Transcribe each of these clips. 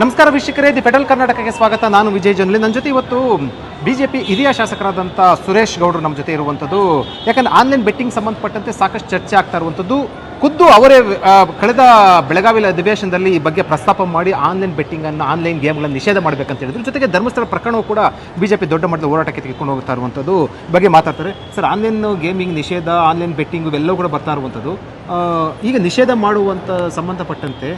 ನಮಸ್ಕಾರ ವೀಕ್ಷಕರೇ, the federal ಕರ್ನಾಟಕಕ್ಕೆ ಸ್ವಾಗತ. ನಾನು ವಿಜಯ್ ಜನಲಿ. ನನ್ನ ಜೊತೆ ಇವತ್ತು ಬಿ ಜೆ ಪಿ ಹಿರಿಯ ಶಾಸಕರಾದಂಥ ಸುರೇಶ್ ಗೌಡರು ನಮ್ಮ ಜೊತೆ ಇರುವಂಥದ್ದು ಯಾಕಂದ್ರೆ ಆನ್ಲೈನ್ ಬೆಟ್ಟಿಂಗ್ ಸಂಬಂಧಪಟ್ಟಂತೆ ಸಾಕಷ್ಟು ಚರ್ಚೆ ಆಗ್ತಾ ಇರುವಂಥದ್ದು ಖುದ್ದು ಅವರೇ ಕಳೆದ ಬೆಳಗಾವಿ ಅಧಿವೇಶನದಲ್ಲಿ ಈ ಬಗ್ಗೆ ಪ್ರಸ್ತಾಪ ಮಾಡಿ ಆನ್ಲೈನ್ ಬೆಟ್ಟಿಂಗನ್ನು ಆನ್ಲೈನ್ ಗೇಮ್ಗಳನ್ನು ನಿಷೇಧ ಮಾಡಬೇಕಂತ ಹೇಳಿದ್ರು. ಜೊತೆಗೆ ಧರ್ಮಸ್ಥಳ ಪ್ರಕರಣವು ಕೂಡ ಬಿಜೆಪಿ ದೊಡ್ಡ ಮಟ್ಟದ ಹೋರಾಟಕ್ಕೆ ತೆಗೆದುಕೊಂಡು ಹೋಗ್ತಾ ಇರುವಂಥದ್ದು ಬಗ್ಗೆ ಮಾತಾಡ್ತಾರೆ. ಸರ್ ಆನ್ಲೈನ್ ಗೇಮಿಂಗ್ ನಿಷೇಧ ಆನ್ಲೈನ್ ಬೆಟ್ಟಿಂಗ್ ಇವೆಲ್ಲವೂ ಕೂಡ ಬರ್ತಾ ಇರುವಂಥದ್ದು ಈಗ ನಿಷೇಧ ಮಾಡುವಂಥ ಸಂಬಂಧಪಟ್ಟಂತೆ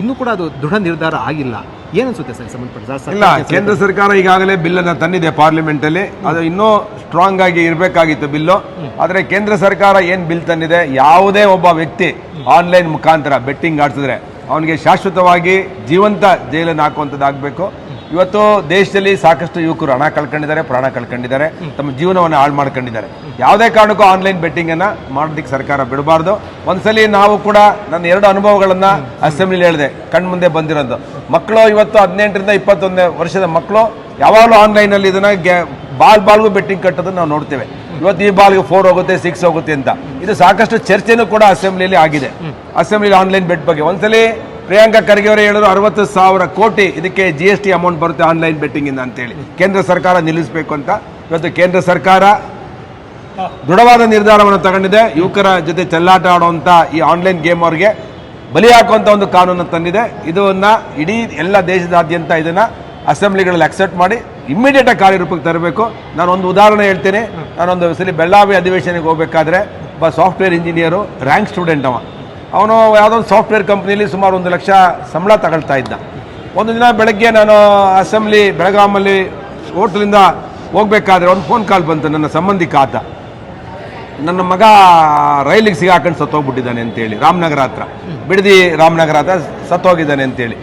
ಇನ್ನೂ ಕೂಡ ಅದು ದೃಢ ನಿರ್ಧಾರ ಆಗಿಲ್ಲ. ಏನು ಅನ್ಸುತ್ತೆ ಸರ್ ಸಂಬಂಧಪಟ್ಟ ಸರ್ ಇಲ್ಲ ಕೇಂದ್ರ ಸರ್ಕಾರ ಈಗಾಗಲೇ ಬಿಲ್ಲನ್ನು ಅನ್ನ ತಂದಿದೆ ಪಾರ್ಲಿಮೆಂಟಲ್ಲಿ. ಅದು ಇನ್ನೂ ಸ್ಟ್ರಾಂಗ್ ಆಗಿ ಇರಬೇಕಾಗಿತ್ತು ಬಿಲ್ಲು. ಆದರೆ ಕೇಂದ್ರ ಸರ್ಕಾರ ಏನು ಬಿಲ್ ತಂದಿದೆ? ಯಾವುದೇ ಒಬ್ಬ ವ್ಯಕ್ತಿ ಆನ್ಲೈನ್ ಮುಖಾಂತರ ಬೆಟ್ಟಿಂಗ್ ಆಡಿಸಿದ್ರೆ ಅವನಿಗೆ ಶಾಶ್ವತವಾಗಿ ಜೀವಂತ ಜೈಲನ್ನು ಹಾಕುವಂಥದ್ದಾಗಬೇಕು ಇವತ್ತು ದೇಶದಲ್ಲಿ ಸಾಕಷ್ಟು ಯುವಕರು ಹಣ ಕಳ್ಕೊಂಡಿದ್ದಾರೆ, ಪ್ರಾಣ ಕಳ್ಕೊಂಡಿದ್ದಾರೆ, ತಮ್ಮ ಜೀವನವನ್ನು ಹಾಳು ಮಾಡ್ಕೊಂಡಿದ್ದಾರೆ. ಯಾವುದೇ ಕಾರಣಕ್ಕೂ ಆನ್ಲೈನ್ ಬೆಟ್ಟಿಂಗನ್ನು ಮಾಡೋದಕ್ಕೆ ಸರ್ಕಾರ ಬಿಡಬಾರ್ದು. ಒಂದ್ಸಲಿ ನಾವು ಕೂಡ ನನ್ನ ಎರಡು ಅನುಭವಗಳನ್ನು ಅಸೆಂಬ್ಲಿಲಿ ಹೇಳಿದೆ, ಕಣ್ಮುಂದೆ ಬಂದಿರೋದು. ಮಕ್ಕಳು ಇವತ್ತು ಹದಿನೆಂಟರಿಂದ ಇಪ್ಪತ್ತೊಂದನೇ ವರ್ಷದ ಮಕ್ಕಳು ಯಾವಾಗಲೂ ಆನ್ಲೈನಲ್ಲಿ ಇದನ್ನು ಬಾಲ್ ಬಾಲ್ಗೂ ಬೆಟ್ಟಿಂಗ್ ಕಟ್ಟೋದನ್ನು ನಾವು ನೋಡ್ತೇವೆ. ಇವತ್ತು ಈ ಬಾಲ್ಗೆ ಫೋರ್ ಹೋಗುತ್ತೆ ಸಿಕ್ಸ್ ಹೋಗುತ್ತೆ ಅಂತ. ಇದು ಸಾಕಷ್ಟು ಚರ್ಚೆನೂ ಕೂಡ ಅಸೆಂಬ್ಲಿಯಲ್ಲಿ ಆಗಿದೆ. ಅಸೆಂಬ್ಲಿಲಿ ಆನ್ಲೈನ್ ಬೆಟ್ ಬಗ್ಗೆ. ಒಂದ್ಸಲಿ ಪ್ರಿಯಾಂಕಾ ಖರ್ಗೆ ಅವರೇ ಹೇಳಿದ್ರು ಅರವತ್ತು ಸಾವಿರ ಕೋಟಿ ಇದಕ್ಕೆ ಜಿ ಎಸ್ ಟಿ ಅಮೌಂಟ್ ಬರುತ್ತೆ ಆನ್ಲೈನ್ ಬೆಟ್ಟಿಂಗ್ ಇಂದ ಅಂತೇಳಿ. ಕೇಂದ್ರ ಸರ್ಕಾರ ನಿಲ್ಲಿಸಬೇಕು ಅಂತ. ಇವತ್ತು ಕೇಂದ್ರ ಸರ್ಕಾರ ದೃಢವಾದ ನಿರ್ಧಾರವನ್ನು ತಗೊಂಡಿದೆ. ಯುವಕರ ಜೊತೆ ಚೆಲ್ಲಾಟ ಆಡುವಂತ ಈ ಆನ್ಲೈನ್ ಗೇಮ್ ಅವ್ರಿಗೆ ಬಲಿ ಹಾಕುವಂತ ಒಂದು ಕಾನೂನು ತಂದಿದೆ. ಇದನ್ನ ಇಡೀ ಎಲ್ಲ ದೇಶದಾದ್ಯಂತ ಇದನ್ನ ಅಸೆಂಬ್ಲಿಗಳಲ್ಲಿ ಅಕ್ಸೆಪ್ಟ್ ಮಾಡಿ ಇಮ್ಮಿಡಿಯೇಟ್ ಆಗಿ ಕಾರ್ಯರೂಪಕ್ಕೆ ತರಬೇಕು. ನಾನು ಒಂದು ಉದಾಹರಣೆ ಹೇಳ್ತೇನೆ. ನಾನೊಂದು ಸಲ ಬೆಳ್ಳಾವಿ ಅಧಿವೇಶನಕ್ಕೆ ಹೋಗಬೇಕಾದ್ರೆ ಒಬ್ಬ ಸಾಫ್ಟ್ವೇರ್ ಇಂಜಿನಿಯರು ರ್ಯಾಂಕ್ ಸ್ಟೂಡೆಂಟ್ ಅವ. ಅವನು ಯಾವುದೋ ಒಂದು ಸಾಫ್ಟ್ವೇರ್ ಕಂಪ್ನಿಯಲ್ಲಿ ಸುಮಾರು ಒಂದು ಲಕ್ಷ ಸಂಬಳ ತಗೊಳ್ತಾ ಇದ್ದ. ಒಂದು ದಿನ ಬೆಳಗ್ಗೆ ನಾನು ಅಸೆಂಬ್ಲಿ ಬೆಳಗಾಮಲ್ಲಿ ಹೋಟ್ಲಿಂದ ಹೋಗಬೇಕಾದ್ರೆ ಒಂದು ಫೋನ್ ಕಾಲ್ ಬಂತು ನನ್ನ ಸಂಬಂಧಿಕ ಆತ ನನ್ನ ಮಗ ರೈಲಿಗೆ ಸಿಗಾಕೊಂಡು ಸತ್ತೋಗ್ಬಿಟ್ಟಿದ್ದಾನೆ ಅಂತೇಳಿ, ರಾಮನಗರ ಹತ್ರ. ಬಿಡದಿ ರಾಮನಗರ ಹತ್ರ ಸತ್ತೋಗಿದ್ದಾನೆ ಅಂತೇಳಿ.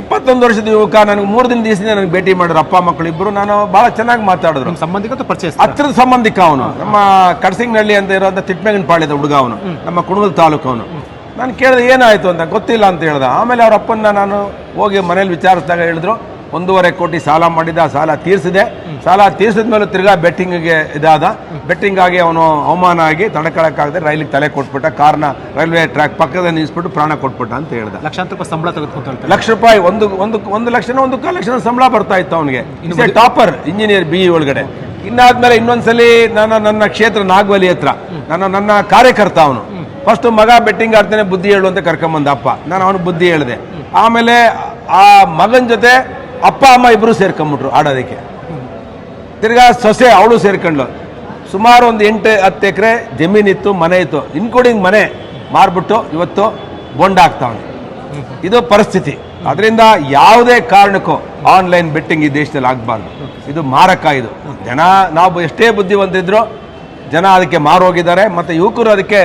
ಇಪ್ಪತ್ತೊಂದು ವರ್ಷದ ಯುವಕ ನನಗೆ ಮೂರು ದಿನ ದಿವಸದಿಂದ ನನಗೆ ಭೇಟಿ ಮಾಡಿದ್ರು. ಅಪ್ಪ ಮಕ್ಕಳು ಇಬ್ಬರು ನಾನು ಭಾಳ ಚೆನ್ನಾಗಿ ಮಾತಾಡಿದ್ರು. ಸಂಬಂಧಿಕ ಪರಿಚಯ ಹತ್ರದ ಸಂಬಂಧಿಕ ಅವನು. ನಮ್ಮ ಕಡಸಿಂಗ್ನಹಳ್ಳಿ ಅಂತ ಇರೋಂಥ ತಿಟ್ಮೆಗನ್ ಪಾಳ್ಯದ ಹುಡುಗ ಅವನು. ನಮ್ಮ ಕುಣಗಲ್ ತಾಲೂಕು ಅವನು. ನಾನು ಕೇಳಿದೆ ಏನಾಯ್ತು ಅಂತ ಗೊತ್ತಿಲ್ಲ ಅಂತ ಹೇಳ್ದೆ. ಆಮೇಲೆ ಅವ್ರ ಅಪ್ಪನ ನಾನು ಹೋಗಿ ಮನೇಲಿ ವಿಚಾರಿಸಿದಾಗ ಹೇಳಿದ್ರು ಒಂದೂವರೆ ಕೋಟಿ ಸಾಲ ಮಾಡಿದ ಆ ಸಾಲ ತೀರಿಸಿದೆ. ಸಾಲ ತೀರಿಸಿದ ಮೇಲೆ ತಿರ್ಗಾ ಬೆಟ್ಟಿಂಗ್ಗೆ ಇದಾದ. ಬೆಟ್ಟಿಂಗ್ ಆಗಿ ಅವನು ಅವಮಾನ ಆಗಿ ತಡ್ಕೊಳಕ್ಕಾಗದೆ ರೈಲಿಗೆ ತಲೆ ಕೊಟ್ಬಿಟ್ಟ. ಕಾರ್ನ ರೈಲ್ವೆ ಟ್ರ್ಯಾಕ್ ಪಕ್ಕದ ನಿಲ್ಲಿಸ್ಬಿಟ್ಟು ಪ್ರಾಣ ಕೊಟ್ಬಿಟ್ಟ ಅಂತ ಹೇಳಿದ. ಲಕ್ಷಾಂತರ ರೂಪಾಯಿ ಸಂಬಳ ತೆಗೆದುಕೊಳ್ತಾರೆ ಲಕ್ಷ ರೂಪಾಯಿ ಒಂದು ಒಂದು ಒಂದು ಲಕ್ಷನ ಒಂದು ಕಾಲು ಲಕ್ಷ ಸಂಬಳ ಬರ್ತಾ ಇತ್ತು ಅವನಿಗೆ. ಟಾಪರ್ ಇಂಜಿನಿಯರ್ ಬಿ ಒಳಗಡೆ. ಇನ್ನಾದ್ಮೇಲೆ ಇನ್ನೊಂದ್ಸಲಿ ನನ್ನ ನನ್ನ ಕ್ಷೇತ್ರ ನಾಗವಲಿ ಹತ್ರ. ನನ್ನ ನನ್ನ ಕಾರ್ಯಕರ್ತ ಅವನು. ಫಸ್ಟ್ ಮಗ ಬೆಟ್ಟಿಂಗ್ ಆಡ್ತಾನೆ ಬುದ್ಧಿ ಹೇಳು ಅಂತ ಕರ್ಕೊಂಬಂದ ಅಪ್ಪ. ನಾನು ಅವನು ಬುದ್ಧಿ ಹೇಳಿದೆ. ಆಮೇಲೆ ಆ ಮಗನ ಜೊತೆ ಅಪ್ಪ, ಅಮ್ಮ ಇಬ್ಬರು ಸೇರ್ಕೊಂಬಿಟ್ರು ಆಡೋದಕ್ಕೆ. ತಿರ್ಗಾ ಸೊಸೆ, ಅವಳು ಸೇರ್ಕೊಂಡ್ಲು ಸುಮಾರು ಒಂದು ಎಂಟು, ಹತ್ತು ಎಕರೆ ಜಮೀನಿತ್ತು ಮನೆ ಇತ್ತು. ಇನ್ಕ್ಲೂಡಿಂಗ್ ಮನೆ ಮಾರ್ಬಿಟ್ಟು ಇವತ್ತು ಬೊಂಡ ಇದು ಪರಿಸ್ಥಿತಿ. ಅದರಿಂದ ಯಾವುದೇ ಕಾರಣಕ್ಕೂ ಆನ್ಲೈನ್ ಬೆಟ್ಟಿಂಗ್ ಈ ದೇಶದಲ್ಲಿ ಆಗಬಾರ್ದು. ಇದು ಮಾರಕ ಇದು. ಜನ, ನಾವು ಎಷ್ಟೇ ಬುದ್ಧಿವಂತಿದ್ರು ಜನ ಅದಕ್ಕೆ ಮಾರೋಗಿದ್ದಾರೆ. ಮತ್ತು ಯುವಕರು ಅದಕ್ಕೆ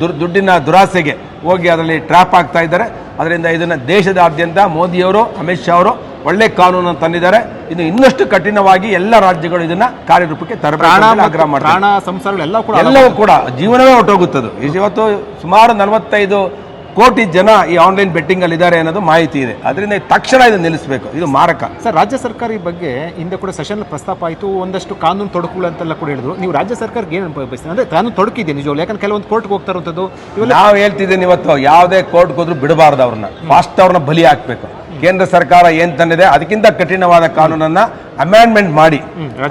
ದುರ್, ದುಡ್ಡಿನ ದುರಾಸೆಗೆ ಹೋಗಿ ಅದರಲ್ಲಿ ಟ್ರ್ಯಾಪ್ ಆಗ್ತಾ ಇದ್ದಾರೆ. ಅದರಿಂದ ಇದನ್ನು ದೇಶದಾದ್ಯಂತ ಮೋದಿಯವರು ಅಮಿತ್ ಶಾ ಅವರು ಒಳ್ಳೆ ಕಾನೂನನ್ನು ತಂದಿದ್ದಾರೆ. ಇದು ಇನ್ನಷ್ಟು ಕಠಿಣವಾಗಿ ಎಲ್ಲ ರಾಜ್ಯಗಳು ಇದನ್ನ ಕಾರ್ಯರೂಪಕ್ಕೆ ತರಬೇಕು ಪ್ರಾಣ ಸಂಸಾರಗಳು ಎಲ್ಲವೂ ಕೂಡ ಜೀವನವೇ ಹೊಟ್ಟೋಗುತ್ತದೆ ಇವತ್ತು ಸುಮಾರು ನಲವತ್ತೈದು ಕೋಟಿ ಜನ ಈ ಆನ್ಲೈನ್ ಬೆಟ್ಟಿಂಗ್ ಅಲ್ಲಿ ಇದ್ದಾರೆ ಅನ್ನೋದು ಮಾಹಿತಿ ಇದೆ. ಅದರಿಂದ ತಕ್ಷಣ ಇದನ್ನು ನಿಲ್ಲಿಸಬೇಕು. ಇದು ಮಾರಕ. ಸರ್ ರಾಜ್ಯ ಸರ್ಕಾರ ಈ ಬಗ್ಗೆ ಹಿಂದೆ ಕೂಡ ಸೆಷನ್ ಪ್ರಸ್ತಾಪ ಆಯಿತು. ಒಂದಷ್ಟು ಕಾನೂನು ತೊಡಕುಗಳು ಅಂತೆಲ್ಲ ಕೂಡ ಹೇಳಿದ್ರು. ನೀವು ರಾಜ್ಯ ಸರ್ಕಾರಕ್ಕೆ ಏನು ಬಯಸ್ತೀನಿ ಅಂದ್ರೆ ಕಾನೂನು ತೊಡಕಿದೆ ನಿಜವಾಗ್ಲು. ಯಾಕಂದ್ರೆ ಕೆಲವೊಂದು ಕೋರ್ಟ್ಗೆ ಹೋಗ್ತಾ ಇರುವಂಥದ್ದು ಇವೆಲ್ಲ ನಾವು ಹೇಳ್ತಿದ್ದೀನಿ ಇವತ್ತು ಯಾವುದೇ ಕೋರ್ಟ್ ಹೋದ್ರು ಬಿಡಬಾರ್ದು ಅವ್ರನ್ನ. ಫಾಸ್ಟ್ ಅವ್ರನ್ನ ಬಲಿ ಹಾಕ್ಬೇಕು. ಕೇಂದ್ರ ಸರ್ಕಾರ ಏನ್ ತಂದಿದೆ? ಅದಕ್ಕಿಂತ ಕಠಿಣವಾದ ಕಾನೂನನ್ನ ಅಮೆಂಡ್ಮೆಂಟ್ ಮಾಡಿ.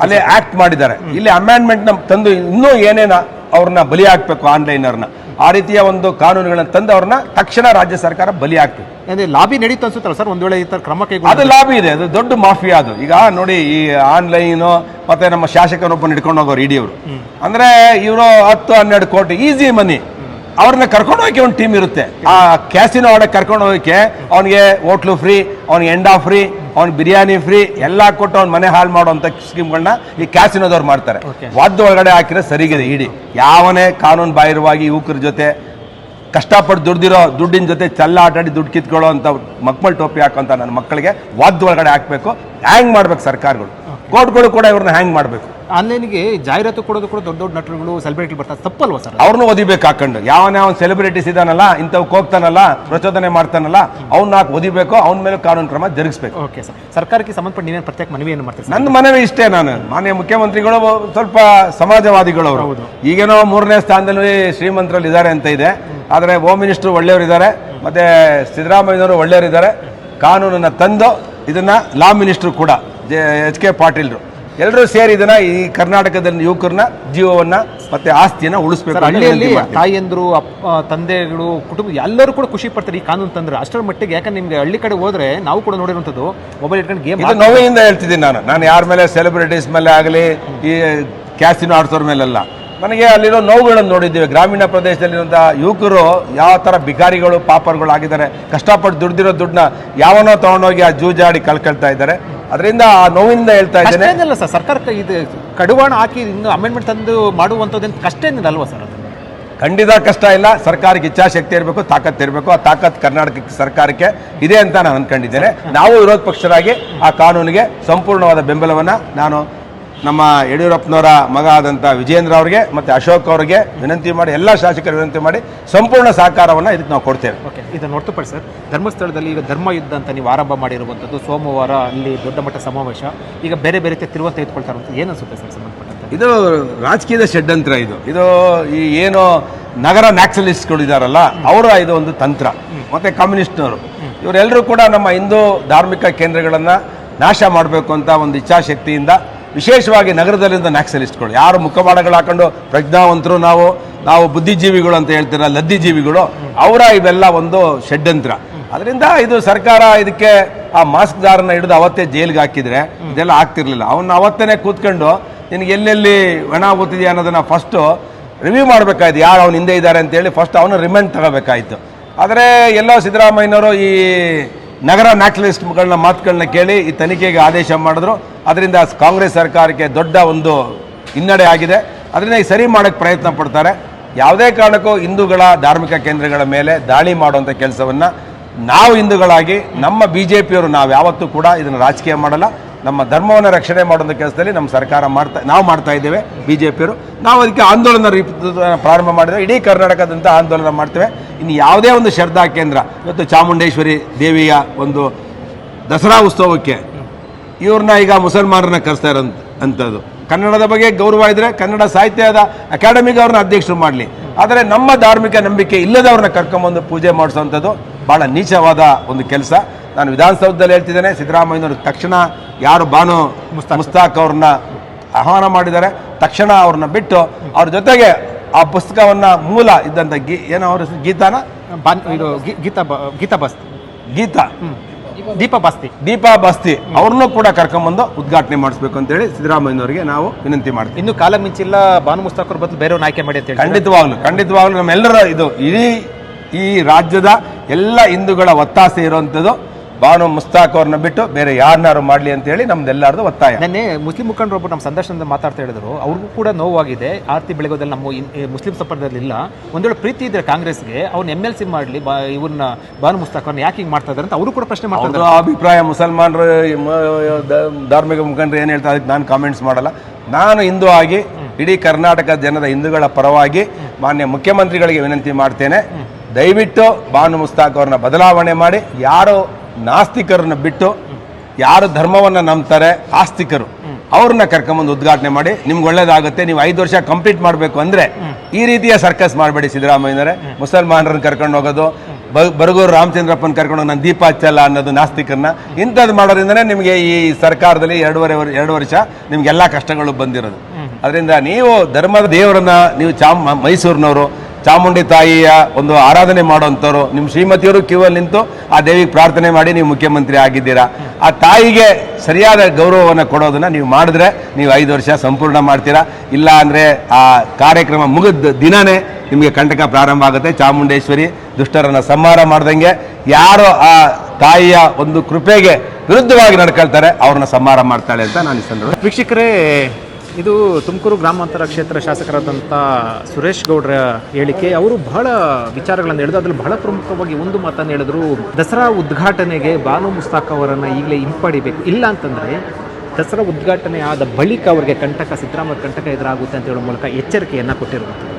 ಅಲ್ಲಿ ಆಕ್ಟ್ ಮಾಡಿದ್ದಾರೆ. ಇಲ್ಲಿ ಅಮೆಂಡ್ಮೆಂಟ್ನ ತಂದು ಇನ್ನೂ ಏನೇನ ಅವ್ರನ್ನ ಬಲಿ ಹಾಕ್ಬೇಕು ಆನ್ಲೈನ್ ಅವ್ರನ್ನ ಆ ರೀತಿಯ ಒಂದು ಕಾನೂನುಗಳನ್ನು ತಂದು ಅವ್ರನ್ನ ತಕ್ಷಣ ರಾಜ್ಯ ಸರ್ಕಾರ ಬಲಿ ಆಗ್ತದೆ ಅಂದ್ರೆ ಲಾಬಿ ನಡೀತು ಅನ್ಸುತ್ತಲ್ಲ ಸರ್? ಒಂದ್ ವೇಳೆ ಈ ತರ ಕ್ರಮ ಅದು ಲಾಬಿ ಲಾಭ ಇದೆ. ಅದು ದೊಡ್ಡ ಮಾಫಿಯಾ ಅದು. ಈಗ ನೋಡಿ ಈ ಆನ್ಲೈನ್ ಮತ್ತೆ ನಮ್ಮ ಶಾಸಕನೊಬ್ಬನ ಹಿಡ್ಕೊಂಡು ಹೋಗೋರು ಇಡಿಯವರು. ಅಂದ್ರೆ ಇವರು ಹತ್ತು ಹನ್ನೆರಡು ಕೋಟಿ ಈಸಿ ಮನಿ. ಅವ್ರನ್ನ ಕರ್ಕೊಂಡು ಹೋಗಿ ಒಂದು ಟೀಮ್ ಇರುತ್ತೆ. ಆ ಕ್ಯಾಸಿನೋ ಆಡಕ್ಕೆ ಕರ್ಕೊಂಡು ಹೋಗಕ್ಕೆ ಅವನಿಗೆ ಹೋಟ್ಲು ಫ್ರೀ ಅವನಿಗೆ ಎಂಡಾ ಫ್ರೀ ಅವ್ನಿಗೆ ಬಿರಿಯಾನಿ ಫ್ರೀ ಎಲ್ಲ ಕೊಟ್ಟು ಅವ್ನ ಮನೆ ಹಾಳು ಮಾಡುವಂತ ಸ್ಕೀಮ್ಗಳನ್ನ ಈ ಕ್ಯಾಸಿನೋದವ್ರು ಮಾಡ್ತಾರೆ. ವಾದ್ಯ ಒಳಗಡೆ ಹಾಕಿದ್ರೆ ಸರಿಗಿದೆ ಇಡಿ. ಯಾವನೇ ಕಾನೂನು ಬಾಹಿರವಾಗಿ ಯುವಕರ ಜೊತೆ ಕಷ್ಟಪಟ್ಟು ದುಡ್ದಿರೋ ದುಡ್ಡಿನ ಜೊತೆ ಚಲ್ಲ ಆಟಾಡಿ ದುಡ್ಡು ಕಿತ್ಕೊಳ್ಳೋ ಅಂತ ಮಕ್ಕಳು ಟೋಪಿ ಹಾಕೋಂತ ನನ್ನ ಮಕ್ಕಳಿಗೆ ವಾದ್ಯ ಒಳಗಡೆ ಹಾಕಬೇಕು. ಹ್ಯಾಂಗ್ ಮಾಡ್ಬೇಕು ಸರ್ಕಾರಗಳು? ಕೋರ್ಟ್ಗಳು ಕೂಡ ಇವ್ರನ್ನ ಹ್ಯಾಂಗ್ ಮಾಡಬೇಕು. ಆನ್ಲೈನ್ಗೆ ಜಾಹೀರಾತು ಕೊಡೋದು ಕೂಡ ದೊಡ್ಡ ದೊಡ್ಡ ನಟರುಗಳು ಸೆಲೆಬ್ರಿಟಿ ಬರ್ತಾರೆ ತಪ್ಪಲ್ವಾ ಸರ್ ಅವ್ರನ್ನೂ ಒದಿಬೇಕು ಹಾಕೊಂಡು ಯಾವನೇ ಅವ್ನು ಸೆಲೆಬ್ರಿಟೀಸ್ ಇದಾನಲ್ಲ ಇಂಥವ್ಕೆ ಹೋಗ್ತಾನಲ್ಲ ಪ್ರಚೋದನೆ ಮಾಡ್ತಾನಲ್ಲ ಅವ್ನ ನಾಲ್ಕು ಒದಿಬೇಕು ಅವನ ಮೇಲೆ ಕಾನೂನು ಕ್ರಮ ಜರುಗಿಸಬೇಕು. Okay sir. ಸರ್ಕಾರಕ್ಕೆ ಸಂಬಂಧಪಟ್ಟ ನೀವೇನು ಪ್ರತ್ಯೇಕ ಮನವಿಯನ್ನು ಮಾಡ್ತೀರಿ ನನ್ನ ಮನವಿ ಇಷ್ಟೇ ನಾನು. ಮಾನ್ಯ ಮುಖ್ಯಮಂತ್ರಿಗಳು ಸ್ವಲ್ಪ ಸಮಾಜವಾದಿಗಳು ಅವರು. ಈಗೇನೋ ಮೂರನೇ ಸ್ಥಾನದಲ್ಲಿ ಶ್ರೀಮಂತರಲ್ಲಿ ಇದ್ದಾರೆ ಅಂತ ಇದೆ. ಆದರೆ ಹೋಮ್ ಮಿನಿಸ್ಟರ್ ಒಳ್ಳೆಯವರು ಇದ್ದಾರೆ. ಮತ್ತೆ ಸಿದ್ದರಾಮಯ್ಯನವರು ಒಳ್ಳೆಯವರು ಇದ್ದಾರೆ. ಕಾನೂನನ್ನ ತಂದು ಇದನ್ನ ಲಾ ಮಿನಿಸ್ಟ್ರು ಕೂಡ. ಎಚ್ ಕೆ ಪಾಟೀಲ್ರು. ಎಲ್ಲರೂ ಸೇರಿ ಇದನ್ನ ಈ ಕರ್ನಾಟಕದಲ್ಲಿ ಯುವಕರನ್ನ ಜೀವವನ್ನ ಮತ್ತೆ ಆಸ್ತಿಯನ್ನ ಉಳಿಸ್ಬೇಕು ಹಳ್ಳಿಯಲ್ಲಿ ತಾಯಿಯಂದ್ರು ಅಪ್ಪ ತಂದೆಗಳು ಕುಟುಂಬ ಎಲ್ಲರೂ ಕೂಡ ಖುಷಿ ಪಡ್ತಾರೆ ಈ ಕಾನೂನು ತಂದ್ರೆ. ಅಷ್ಟರ ಮಟ್ಟಿಗೆ ಯಾಕಂದ್ರೆ ನಿಮ್ಗೆ ಹಳ್ಳಿ ಕಡೆ ಹೋದ್ರೆ ನಾವು ಕೂಡ ನೋಡಿರುವಂಥದ್ದು ಮೊಬೈಲ್ ಇಟ್ಕೊಂಡು ಗೇಮ್ ಇದು ನೋವಿಂದ ಹೇಳ್ತಿದ್ದೀನಿ ನಾನು. ನಾನು ಯಾರ ಮೇಲೆ ಸೆಲೆಬ್ರಿಟೀಸ್ ಮೇಲೆ ಆಗಲಿ ಈ ಕ್ಯಾಸಿನೋ ಆಡ್ಸೋರ್ ಮೇಲೆಲ್ಲ. ನನಗೆ ಅಲ್ಲಿರೋ ನೋವುಗಳನ್ನು ನೋಡಿದ್ದೀವಿ. ಗ್ರಾಮೀಣ ಪ್ರದೇಶದಲ್ಲಿರುವಂಥ ಯುವಕರು ಯಾವ ಥರ ಬಿಕಾರಿಗಳು ಪಾಪರ್ಗಳು ಆಗಿದ್ದಾರೆ. ಕಷ್ಟಪಟ್ಟು ದುಡ್ದಿರೋ ದುಡ್ಡನ್ನ ಯಾವನೋ ತಗೊಂಡೋಗಿ ಆ ಜೂಜಾಡಿ ಕಳ್ಕೊಳ್ತಾ ಇದ್ದಾರೆ. ಅದರಿಂದ ಆ ನೋವಿಂದ ಹೇಳ್ತಾ ಇದ್ದೇನೆ. ಕಷ್ಟೇನಿಲ್ಲ ಸರ್? ಸರ್ಕಾರಕ್ಕೆ ಇದು ಕಡಿವಾಣ ಹಾಕಿ ಇನ್ನು ಅಮೆಂಡ್ಮೆಂಟ್ ತಂದು ಮಾಡುವಂಥದ್ದೇನು ಕಷ್ಟ ಏನಿಲ್ಲ ಅಲ್ವಾ ಸರ್ ಖಂಡಿತ ಕಷ್ಟ ಇಲ್ಲ. ಸರ್ಕಾರಕ್ಕೆ ಇಚ್ಛಾಶಕ್ತಿ ಇರಬೇಕು ತಾಕತ್ತು ಇರಬೇಕು. ಆ ತಾಕತ್ತು ಕರ್ನಾಟಕ ಸರ್ಕಾರಕ್ಕೆ ಇದೆ ಅಂತ ನಾನು ಅಂದ್ಕೊಂಡಿದ್ದೇನೆ ನಾವು ವಿರೋಧ ಪಕ್ಷರಾಗಿ ಆ ಕಾನೂನಿಗೆ ಸಂಪೂರ್ಣವಾದ ಬೆಂಬಲವನ್ನು ನಾನು ನಮ್ಮ ಯಡಿಯೂರಪ್ಪನವರ ಮಗ ಆದಂಥ ವಿಜೇಂದ್ರ ಅವರಿಗೆ ಮತ್ತು ಅಶೋಕ್ ಅವರಿಗೆ ವಿನಂತಿ ಮಾಡಿ ಎಲ್ಲ ಶಾಸಕರು ವಿನಂತಿ ಮಾಡಿ ಸಂಪೂರ್ಣ ಸಹಕಾರವನ್ನು ಇದಕ್ಕೆ ನಾವು ಕೊಡ್ತೇವೆ. ಓಕೆ ಇದನ್ನು ಹೊರತುಪಡಿಸಿ ಸರ್ ಧರ್ಮಸ್ಥಳದಲ್ಲಿ ಈಗ ಧರ್ಮ ಯುದ್ಧ ಅಂತ ನೀವು ಆರಂಭ ಮಾಡಿರುವಂಥದ್ದು ಸೋಮವಾರ ಅಲ್ಲಿ ದೊಡ್ಡ ಮಟ್ಟ ಸಮಾವೇಶ ಈಗ ಬೇರೆ ಬೇರೆ ತಿರುವ ತೆಗೆದುಕೊಳ್ತಾರೆ ತೆಗೆದುಕೊಳ್ತಾ ಇರುವಂಥದ್ದು ಏನು ಅನಿಸುತ್ತೆ ಸರ್ ಸಂಬಂಧಪಟ್ಟಂತೆ? ಇದು ರಾಜಕೀಯದ ಷಡ್ಯಂತ್ರ ಇದು. ಇದು ಈ ಏನು ನಗರ ನ್ಯಾಕ್ಸಲಿಸ್ಟ್ಗಳು ಇದ್ದಾರಲ್ಲ ಅವರ ಇದು ಒಂದು ತಂತ್ರ. ಮತ್ತು ಕಮ್ಯುನಿಸ್ಟ್ನವರು. ಇವರೆಲ್ಲರೂ ಕೂಡ ನಮ್ಮ ಹಿಂದೂ ಧಾರ್ಮಿಕ ಕೇಂದ್ರಗಳನ್ನು ನಾಶ ಮಾಡಬೇಕು ಅಂತ ಒಂದು ಇಚ್ಛಾಶಕ್ತಿಯಿಂದ ವಿಶೇಷವಾಗಿ ನಗರದಲ್ಲಿಂದ ನ್ಯಾಕ್ಸಲಿಸ್ಟ್ಗಳು. ಯಾರು ಮುಖವಾಡಗಳು ಹಾಕೊಂಡು ಪ್ರಜ್ಞಾವಂತರು ನಾವು ನಾವು ಬುದ್ಧಿಜೀವಿಗಳು ಅಂತ ಹೇಳ್ತೀರ, ಲದ್ದಿಜೀವಿಗಳು, ಅವರ ಇವೆಲ್ಲ ಒಂದು ಷಡ್ಯಂತ್ರ. ಅದರಿಂದ ಇದು ಸರ್ಕಾರ ಇದಕ್ಕೆ ಆ ಮಾಸ್ಕ್ ದಾರನ್ನ ಹಿಡಿದು ಅವತ್ತೇ ಜೈಲಿಗೆ ಹಾಕಿದ್ರೆ ಇದೆಲ್ಲ ಆಗ್ತಿರ್ಲಿಲ್ಲ. ಅವನ್ನ ಅವತ್ತೇ ಕೂತ್ಕೊಂಡು, ನಿನಗೆ ಎಲ್ಲೆಲ್ಲಿ ಹೆಣ ಆಗುತ್ತಿದೆಯಾ ಅನ್ನೋದನ್ನ ಫಸ್ಟು ರಿವ್ಯೂ ಮಾಡಬೇಕಾಯ್ತು. ಯಾರು ಅವ್ನು ಹಿಂದೆ ಇದ್ದಾರೆ ಅಂತೇಳಿ ಫಸ್ಟ್ ಅವನು ರಿಮೆಂಡ್ ತಗೋಬೇಕಾಯಿತು. ಆದರೆ ಎಲ್ಲೋ ಸಿದ್ದರಾಮಯ್ಯನವರು ಈ ನಗರ ನ್ಯಾಕ್ಸಲಿಸ್ಟ್ಗಳನ್ನ ಮಾತುಗಳನ್ನ ಕೇಳಿ ಈ ತನಿಖೆಗೆ ಆದೇಶ ಮಾಡಿದ್ರು. ಅದರಿಂದ ಕಾಂಗ್ರೆಸ್ ಸರ್ಕಾರಕ್ಕೆ ದೊಡ್ಡ ಒಂದು ಹಿನ್ನಡೆ ಆಗಿದೆ. ಅದರಿಂದ ಈ ಸರಿ ಮಾಡೋಕ್ಕೆ ಪ್ರಯತ್ನ ಪಡ್ತಾರೆ. ಯಾವುದೇ ಕಾರಣಕ್ಕೂ ಹಿಂದೂಗಳ ಧಾರ್ಮಿಕ ಕೇಂದ್ರಗಳ ಮೇಲೆ ದಾಳಿ ಮಾಡುವಂಥ ಕೆಲಸವನ್ನು ನಾವು ಹಿಂದೂಗಳಾಗಿ, ನಮ್ಮ ಬಿ ಜೆ ಪಿಯವರು ನಾವು ಯಾವತ್ತೂ ಕೂಡ ಇದನ್ನು ರಾಜಕೀಯ ಮಾಡಲ್ಲ. ನಮ್ಮ ಧರ್ಮವನ್ನು ರಕ್ಷಣೆ ಮಾಡುವಂಥ ಕೆಲಸದಲ್ಲಿ ನಮ್ಮ ಸರ್ಕಾರ ಮಾಡ್ತಾ, ನಾವು ಮಾಡ್ತಾ ಇದ್ದೇವೆ ಬಿ ಜೆ ಪಿಯವರು ನಾವು ಅದಕ್ಕೆ ಆಂದೋಲನ ಪ್ರಾರಂಭ ಮಾಡಿದ್ರೆ ಇಡೀ ಕರ್ನಾಟಕದಂತ ಆಂದೋಲನ ಮಾಡ್ತೇವೆ. ಇನ್ನು ಯಾವುದೇ ಒಂದು ಶ್ರದ್ಧಾ ಕೇಂದ್ರ, ಇವತ್ತು ಚಾಮುಂಡೇಶ್ವರಿ ದೇವಿಯ ಒಂದು ದಸರಾ ಉತ್ಸವಕ್ಕೆ ಇವ್ರನ್ನ ಈಗ ಮುಸಲ್ಮಾನರನ್ನ ಕರೆಸ್ತಾ ಇರೋ ಅಂಥದ್ದು. ಕನ್ನಡದ ಬಗ್ಗೆ ಗೌರವ ಇದ್ರೆ ಕನ್ನಡ ಸಾಹಿತ್ಯದ ಅಕಾಡೆಮಿಗೆ ಅವ್ರನ್ನ ಅಧ್ಯಕ್ಷರು ಮಾಡಲಿ. ಆದರೆ ನಮ್ಮ ಧಾರ್ಮಿಕ ನಂಬಿಕೆ ಇಲ್ಲದವ್ರನ್ನ ಕರ್ಕೊಂಬಂದು ಪೂಜೆ ಮಾಡಿಸೋವಂಥದ್ದು ಭಾಳ ನೀಚವಾದ ಒಂದು ಕೆಲಸ. ನಾನು ವಿಧಾನಸೌಧದಲ್ಲಿ ಹೇಳ್ತಿದ್ದೇನೆ ಸಿದ್ದರಾಮಯ್ಯನವರು ತಕ್ಷಣ ಯಾರು ಬಾನು ಮುಸ್ತಾಕ್ ಅವ್ರನ್ನ ಆಹ್ವಾನ ಮಾಡಿದ್ದಾರೆ. ತಕ್ಷಣ ಅವ್ರನ್ನ ಬಿಟ್ಟು ಅವ್ರ ಜೊತೆಗೆ ಆ ಪುಸ್ತಕವನ್ನು ಮೂಲ ಇದ್ದಂಥ ಗೀ ಏನೋ ಅವ್ರ ಗೀತಾನ? ಗೀತಾ ಗೀತಾ ಬಸ್ ಗೀತಾ. ದೀಪ ಬಸ್ತಿ. ದೀಪಾ ಬಸ್ತಿ. ಅವ್ರನ್ನೂ ಕೂಡ ಕರ್ಕೊಂಬಂದು ಉದ್ಘಾಟನೆ ಮಾಡಿಸ್ಬೇಕು ಅಂತೇಳಿ ಸಿದ್ದರಾಮಯ್ಯನವರಿಗೆ ನಾವು ವಿನಂತಿ ಮಾಡ್ತೀವಿ. ಇನ್ನು ಕಾಲ ಮಿಂಚಿಲ್ಲ ಬಾನು ಮುಸ್ತಾಕರ್ ಬದಲು ಬೇರೆಯವ್ರನ್ನ ಆಯ್ಕೆ ಮಾಡಿ ಅಂತ ಹೇಳಿ ಖಂಡಿತವಾಗ್ಲು ಖಂಡಿತವಾಗ್ಲು ನಮ್ಮೆಲ್ಲರ ಇದು ಇಡೀ ಈ ರಾಜ್ಯದ ಎಲ್ಲ ಹಿಂದೂಗಳ ಒತ್ತಾಸೆ ಇರುವಂಥದ್ದು ಬಾನು ಮುಸ್ತಾಕ್ ಅವ್ರನ್ನ ಬಿಟ್ಟು ಬೇರೆ ಯಾರನ್ನಾರು ಮಾಡಲಿ ಅಂತ ಹೇಳಿ ನಮ್ದೆಲ್ಲರದು ಒತ್ತಾಯ. ನಿನ್ನೆ ಮುಸ್ಲಿಂ ಮುಖಂಡರು ಒಬ್ಬರು ನಮ್ಮ ಸಂದರ್ಶನದಿಂದ ಮಾತಾಡ್ತಾ ಹೇಳಿದ್ರು. ಅವ್ರಿಗೂ ಕೂಡ ನೋವಾಗಿದೆ. ಆರ್ತಿ ಬೆಳಗೋದಲ್ಲಿ ನಮ್ಮ ಮುಸ್ಲಿಂ ಸಂಪರ್ಕದಲ್ಲಿ ಇಲ್ಲ ಒಂದೇಳೆ ಪ್ರೀತಿ ಇದ್ರೆ ಕಾಂಗ್ರೆಸ್ಗೆ ಅವ್ನು ಎಂ ಎಲ್ ಸಿ ಮಾಡಲಿ ಇವ್ರನ್ನ ಬಾನು ಮುಸ್ತಾಕರ್ನ ಯಾಕೆ ಹಿಂಗೆ ಮಾಡ್ತಾ ಇದ್ದಾರೆ ಅಂತ ಅವರು ಕೂಡ ಪ್ರಶ್ನೆ ಮಾಡ್ತಾರೆ ಅಭಿಪ್ರಾಯ ಮುಸಲ್ಮಾನರು ಧಾರ್ಮಿಕ ಮುಖಂಡರು ಏನು ಹೇಳ್ತಾರೆ ಅದಕ್ಕೆ ನಾನು ಕಾಮೆಂಟ್ಸ್ ಮಾಡಲ್ಲ. ನಾನು ಹಿಂದೂ ಆಗಿ ಇಡೀ ಕರ್ನಾಟಕ ಜನದ ಹಿಂದೂಗಳ ಪರವಾಗಿ ಮಾನ್ಯ ಮುಖ್ಯಮಂತ್ರಿಗಳಿಗೆ ವಿನಂತಿ ಮಾಡ್ತೇನೆ. ದಯವಿಟ್ಟು ಬಾನು ಮುಸ್ತಾಕ್ ಅವ್ರನ್ನ ಬದಲಾವಣೆ ಮಾಡಿ. ಯಾರು ನಾಸ್ತಿಕರನ್ನ ಬಿಟ್ಟು ಯಾರು ಧರ್ಮವನ್ನು ನಂಬ್ತಾರೆ ಆಸ್ತಿಕರು ಅವ್ರನ್ನ ಕರ್ಕೊಂಬಂದು ಉದ್ಘಾಟನೆ ಮಾಡಿ ನಿಮ್ಗೆ ಒಳ್ಳೇದಾಗುತ್ತೆ ನೀವು ಐದು ವರ್ಷ ಕಂಪ್ಲೀಟ್ ಮಾಡಬೇಕು ಅಂದರೆ ಈ ರೀತಿಯ ಸರ್ಕಸ್ ಮಾಡಬೇಡಿ ಸಿದ್ದರಾಮಯ್ಯನವರೇ. ಮುಸಲ್ಮಾನರನ್ನು ಕರ್ಕೊಂಡು ಹೋಗೋದು ಬರಗೂರು ರಾಮಚಂದ್ರಪ್ಪನ ಕರ್ಕೊಂಡು ನಾನು ದೀಪ ಹಚ್ಚಲ್ಲ ಅನ್ನೋದು ನಾಸ್ತಿಕರನ್ನ. ಇಂಥದ್ದು ಮಾಡೋದ್ರಿಂದನೇ ನಿಮಗೆ ಈ ಸರ್ಕಾರದಲ್ಲಿ ಎರಡೂವರೆ ವರ್- ಎರಡು ವರ್ಷ ನಿಮ್ಗೆಲ್ಲ ಕಷ್ಟಗಳು ಬಂದಿರೋದು. ಅದರಿಂದ ನೀವು ಧರ್ಮದ ದೇವರನ್ನ ನೀವು ಚಾಮ್ ಮೈಸೂರಿನವರು ಚಾಮುಂಡಿ ತಾಯಿಯ ಒಂದು ಆರಾಧನೆ ಮಾಡುವಂಥವ್ರು. ನಿಮ್ಮ ಶ್ರೀಮತಿಯವರು ಕ್ಯೂ ಅಲ್ಲಿ ನಿಂತು ಆ ದೇವಿಗೆ ಪ್ರಾರ್ಥನೆ ಮಾಡಿ ನೀವು ಮುಖ್ಯಮಂತ್ರಿ ಆಗಿದ್ದೀರಾ. ಆ ತಾಯಿಗೆ ಸರಿಯಾದ ಗೌರವವನ್ನು ಕೊಡೋದನ್ನು ನೀವು ಮಾಡಿದ್ರೆ ನೀವು ಐದು ವರ್ಷ ಸಂಪೂರ್ಣ ಮಾಡ್ತೀರಾ. ಇಲ್ಲ ಅಂದರೆ ಆ ಕಾರ್ಯಕ್ರಮ ಮುಗಿದ ದಿನವೇ ನಿಮಗೆ ಕಂಟಕ ಪ್ರಾರಂಭ ಆಗುತ್ತೆ. ಚಾಮುಂಡೇಶ್ವರಿ ದುಷ್ಟರನ್ನು ಸಂಹಾರ ಮಾಡ್ದಂಗೆ ಯಾರು ಆ ತಾಯಿಯ ಒಂದು ಕೃಪೆಗೆ ವಿರುದ್ಧವಾಗಿ ನಡ್ಕೊಳ್ತಾರೆ, ಅವ್ರನ್ನ ಸಂಹಾರ ಮಾಡ್ತಾಳೆ ಅಂತ ನಾನು ಸಂದರ್ಭ ವೀಕ್ಷಕರೇ ಇದು ತುಮಕೂರು ಗ್ರಾಮಾಂತರ ಕ್ಷೇತ್ರ ಶಾಸಕರಾದಂಥ ಸುರೇಶ್ ಗೌಡ್ರ ಹೇಳಿಕೆ. ಅವರು ಬಹಳ ವಿಚಾರಗಳನ್ನು ಹೇಳಿದ್ರು. ಅದ್ರಲ್ಲಿ ಬಹಳ ಪ್ರಮುಖವಾಗಿ ಒಂದು ಮಾತನ್ನು ಹೇಳಿದ್ರು. ದಸರಾ ಉದ್ಘಾಟನೆಗೆ ಬಾನು ಮುಸ್ತಾಕ್ ಅವರನ್ನು ಈಗಲೇ ಹಿಂಪಡಿಬೇಕು. ಇಲ್ಲ ಅಂತಂದರೆ ದಸರಾ ಉದ್ಘಾಟನೆ ಆದ ಬಳಿಕ ಅವರಿಗೆ ಕಂಟಕ, ಸಿದ್ದರಾಮಯ್ಯ ಕಂಟಕ ಎದುರಾಗುತ್ತೆ ಅಂತ ಹೇಳೋ ಮೂಲಕ ಎಚ್ಚರಿಕೆಯನ್ನು ಕೊಟ್ಟಿರುವಂಥದ್ದು